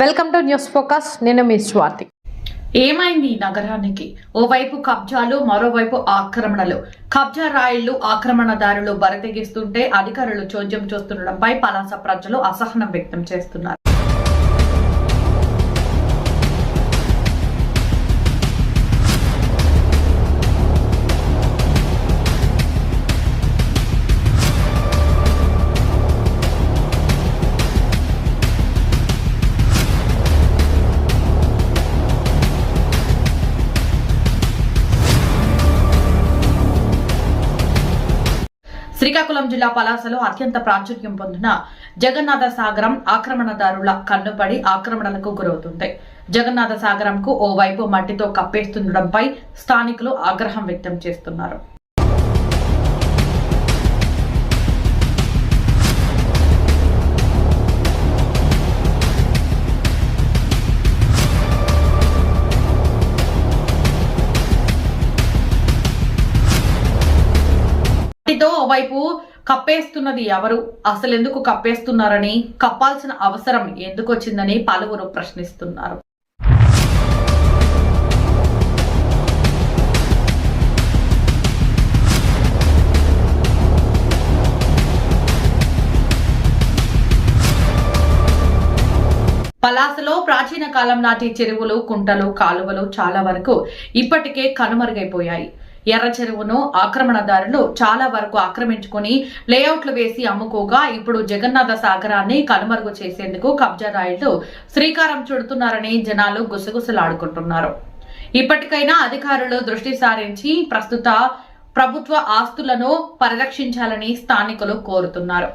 Welcome to news focus. నేను మీ స్వాతి. ఏమైంది నగరానికి? ఓవైపు కబ్జాలు మరోవైపు ఆక్రమణలు. కబ్జా రాయిళ్ళు ఆక్రమణదారులు బరితెగిస్తుంటే అధికారులు చోద్యం చూస్తుండడంపై పలాస ప్రజలు అసహనం వ్యక్తం చేస్తున్నారు. శ్రీకాకుళం జిల్లా పలాసలో అత్యంత ప్రాచుర్యం పొందిన జగన్నాథ సాగరం ఆక్రమణదారుల కన్నుపడి ఆక్రమణలకు గురవుతుంది. జగన్నాథ సాగరంకు ఓవైపు మట్టితో కప్పేస్తుండడంపై స్థానికులు ఆగ్రహం వ్యక్తం చేస్తున్నారు. మట్టితో ఓవైపు కప్పేస్తున్నది ఎవరు? అసలు ఎందుకు కప్పేస్తున్నారని కప్పాల్సిన అవసరం ఎందుకు వచ్చిందని పలువురు ప్రశ్నిస్తున్నారు. పలాసలో ప్రాచీన కాలం నాటి చెరువులు కుంటలు కాలువలు చాలా వరకు ఇప్పటికే కనుమరుగైపోయాయి. ఎర్ర చెరువును ఆక్రమణదారులు చాలా వరకు ఆక్రమించుకుని లేఅవుట్లు వేసి అమ్ముకోగా ఇప్పుడు జగన్నాథ సాగరాన్ని కనుమరుగు చేసేందుకు కబ్జా రాయిళ్ళు శ్రీకారం చుడుతున్నారని జనాలు గుసగుసలాడుకుంటున్నారు. ఇప్పటికైనా అధికారులు దృష్టి సారించి ప్రస్తుత ప్రభుత్వ ఆస్తులను పరిరక్షించాలని స్థానికులు కోరుతున్నారు.